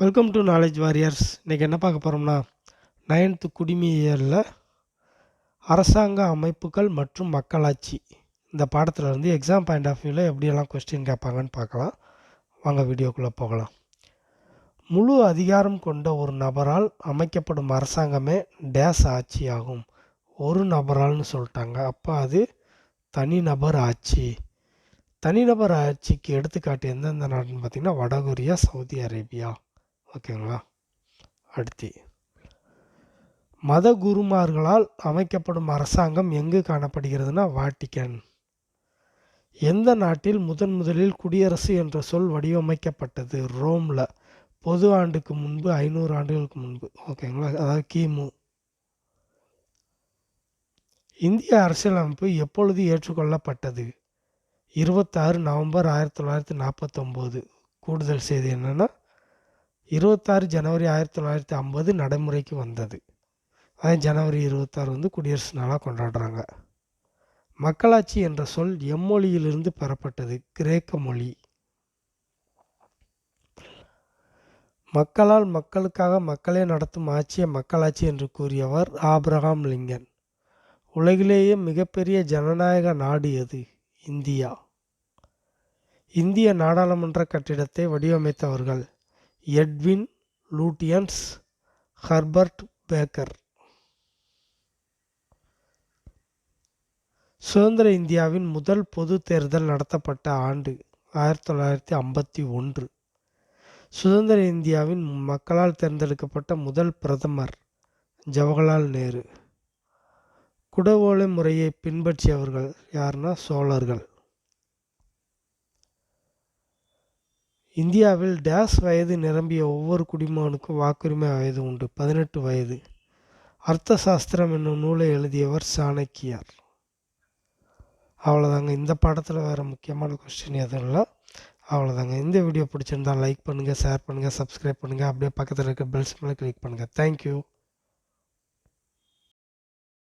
Welcome to knowledge warriors இன்றைக்கி என்ன பார்க்க போகிறோம்னா நைன்த்து குடிமையியலில் அரசாங்க அமைப்புகள் மற்றும் மக்களாட்சி. இந்த பாடத்தில் இருந்து எக்ஸாம் பாயிண்ட் ஆஃப் வியூவில் எப்படியெல்லாம் கொஸ்டின் கேட்பாங்கன்னு பார்க்கலாம். வாங்க வீடியோக்குள்ளே போகலாம். முழு அதிகாரம் கொண்ட ஒரு நபரால் அமைக்கப்படும் அரசாங்கமே டேஸ் ஆட்சி ஆகும் ஒரு நபரால்னு சொல்லிட்டாங்க. அப்போ அது தனிநபர் ஆட்சி. தனிநபர் ஆட்சிக்கு எடுத்துக்காட்டு எந்தெந்த நாடுன்னு பார்த்திங்கன்னா வடகொரியா சவுதி அரேபியா. ஓகேங்களா அடுத்து. மத குருமார்களால் அமைக்கப்படும் அரசாங்கம் எங்கு காணப்படுகிறதுனா வாட்டிக்கன் எந்த நாட்டில் முதன் முதலில் குடியரசு என்ற சொல் வடிவமைக்கப்பட்டது? ரோமில். பொது ஆண்டுக்கு முன்பு ஐநூறு ஆண்டுகளுக்கு முன்பு. ஓகேங்களா அதாவது கிமு. இந்திய அரசியலமைப்பு எப்பொழுது ஏற்றுக்கொள்ளப்பட்டது? இருபத்தாறு நவம்பர் ஆயிரத்தி தொள்ளாயிரத்தி நாற்பத்தொம்போது. கூடுதல் செய்தி என்னென்னா இருபத்தாறு ஜனவரி ஆயிரத்தி தொள்ளாயிரத்தி ஐம்பது நடைமுறைக்கு வந்தது. அதான் ஜனவரி இருபத்தாறு வந்து குடியரசு நாளாக கொண்டாடுறாங்க. மக்களாட்சி என்ற சொல் எம்மொழியிலிருந்து பெறப்பட்டது கிரேக்க மொழி. மக்களால் மக்களுக்காக மக்களே நடத்தும் ஆட்சியை மக்களாட்சி என்று கூறியவர் ஆப்ரஹாம் லிங்கன். உலகிலேயே மிகப்பெரிய ஜனநாயக நாடு எது? இந்தியா. இந்திய நாடாளுமன்ற கட்டிடத்தை வடிவமைத்தவர்கள் எட்வின் லூட்டியன்ஸ் ஹர்பர்ட் பேக்கர். சுதந்திர இந்தியாவின் முதல் பொது தேர்தல் நடத்தப்பட்ட ஆண்டு ஆயிரத்தி தொள்ளாயிரத்தி ஐம்பத்தி ஒன்று. சுதந்திர இந்தியாவின் மக்களால் தேர்ந்தெடுக்கப்பட்ட முதல் பிரதமர் ஜவஹர்லால் நேரு. குடவோலை முறையை பின்பற்றியவர்கள் யாருன்னா சோழர்கள். இந்தியாவில் டேஸ் வயது நிரம்பிய ஒவ்வொரு குடிமகனுக்கும் வாக்குரிமை வயது உண்டு. பதினெட்டு வயது. அர்த்த சாஸ்திரம் என்னும் நூலை எழுதியவர் சாணக்கியார். அவ்வளோதாங்க இந்த பாடத்தில் வேறு முக்கியமான கொஸ்டின் எதுவும் இல்லை. அவ்வளோதாங்க இந்த வீடியோ பிடிச்சிருந்தா லைக் பண்ணுங்கள் ஷேர் பண்ணுங்கள் சப்ஸ்கிரைப் பண்ணுங்கள் அப்படியே பக்கத்தில் இருக்க பெல்ஸ் மேலே கிளிக் பண்ணுங்கள் தேங்க்யூ